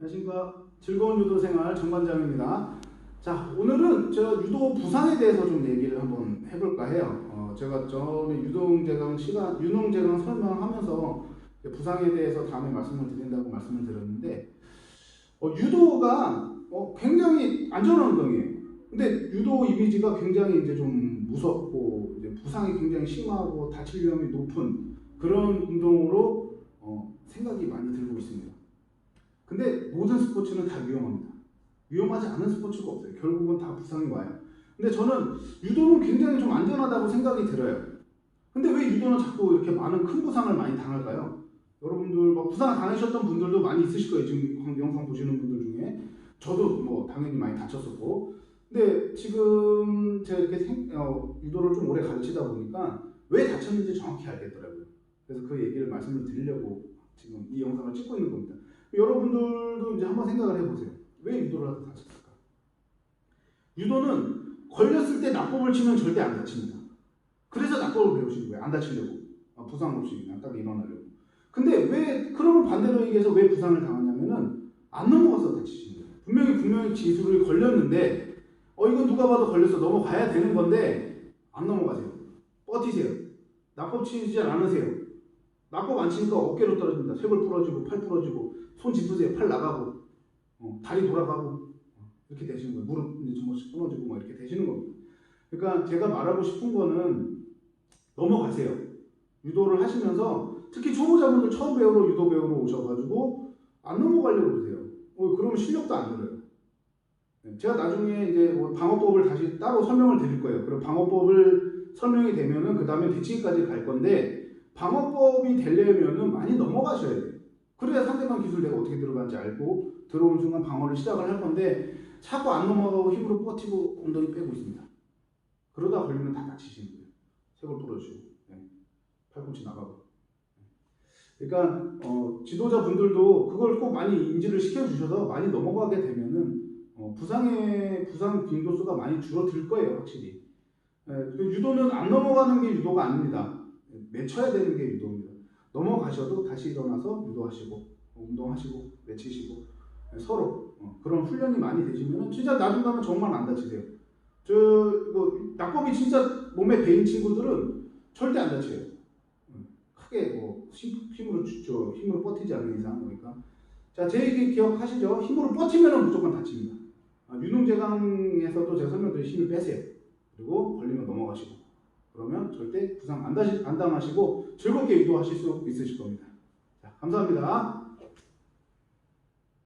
안녕하십니까. 즐거운 유도 생활 정관장입니다. 자, 오늘은 저 유도 부상에 대해서 좀 얘기를 한번 해볼까 해요. 어, 제가 전에 유동제강 시간, 유농제강 설명하면서 부상에 대해서 다음에 말씀을 드린다고 말씀을 드렸는데, 어, 유도가 어, 굉장히 안전한 운동이에요. 근데 유도 이미지가 굉장히 이제 좀 무섭고, 이제 부상이 굉장히 심하고 다칠 위험이 높은 그런 운동으로 어, 생각이 많이 들고 있습니다. 근데 모든 스포츠는 다 위험합니다. 위험하지 않은 스포츠가 없어요. 결국은 다 부상이 와요. 근데 저는 유도는 굉장히 좀 안전하다고 생각이 들어요. 근데 왜 유도는 자꾸 이렇게 많은 큰 부상을 많이 당할까요? 여러분들 막 부상 당하셨던 분들도 많이 있으실 거예요. 지금 영상 보시는 분들 중에 저도 뭐 당연히 많이 다쳤었고. 근데 지금 제가 이렇게 생- 어, 유도를 좀 오래 가르치다 보니까 왜 다쳤는지 정확히 알겠더라고요. 그래서 그 얘기를 말씀을 드리려고 지금 이 영상을 찍고 있는 겁니다. 여러분들도 이제 한번 생각을 해보세요. 왜 유도를 하다 다쳤을까? 유도는 걸렸을 때 낙법을 치면 절대 안 다칩니다. 그래서 낙법을 배우시는 거예요. 안 다치려고. 아, 부상 없이 그냥 딱 일어나려고. 근데 왜, 그러면 반대로 얘기해서 왜 부상을 당하냐면은 안 넘어가서 다치시는 거예요. 분명히 분명히 지수를 걸렸는데 어, 이건 누가 봐도 걸려서 넘어가야 되는 건데 안 넘어가세요. 버티세요. 낙법 치지 않으세요. 낙법 안 치니까 어깨로 떨어집니다. 쇄골 부러지고 팔 부러지고 손 짚으세요. 팔 나가고 어, 다리 돌아가고 어, 이렇게 되시는 거예요. 무릎 이제 좀 끊어지고 막 이렇게 되시는 겁니다. 그러니까 제가 말하고 싶은 거는 넘어가세요. 유도를 하시면서 특히 초보자분들 처음 배우러 유도 배우러 오셔가지고 안 넘어가려고 그러세요. 어, 그러면 실력도 안 늘어요. 네, 제가 나중에 이제 뭐 방어법을 다시 따로 설명을 드릴 거예요. 그리고 방어법을 설명이 되면은 그 다음에 대치기까지 갈 건데 방어법이 되려면은 많이 넘어가셔야 돼요. 그래야 상대방 기술 내가 어떻게 들어가는지 알고 들어오는 순간 방어를 시작을 할 건데 자꾸 안 넘어가고 힘으로 버티고 엉덩이 빼고 있습니다. 그러다 걸리면 다 다치시는 거예요. 쇄골 부러지고 네. 팔꿈치 나가고. 그러니까 어, 지도자분들도 그걸 꼭 많이 인지를 시켜주셔서 많이 넘어가게 되면은 어, 부상의 부상 빈도수가 많이 줄어들 거예요, 확실히. 예, 그 유도는 안 넘어가는 게 유도가 아닙니다. 맺혀야 되는 게 유도입니다. 넘어가셔도 다시 일어나서 유도하시고 어, 운동하시고 예, 서로 어, 그런 훈련이 많이 되시면 진짜 나중 가면 정말 안 다치세요. 저 이거 낙법이 진짜 몸에 배인 친구들은 절대 안 다쳐요. 음, 크게 뭐 힘, 힘으로 저 힘으로 버티지 않는 이상 그러니까 자 제 얘기 기억하시죠? 힘으로 버티면은 무조건 다칩니다. 아, 유능제강에서도 제가 설명드린 힘을 빼세요. 그리고 걸리면 넘어가시고 그러면 절대 부상 안, 당하시고 즐겁게 유도하실 수 있으실 겁니다. 자, 감사합니다.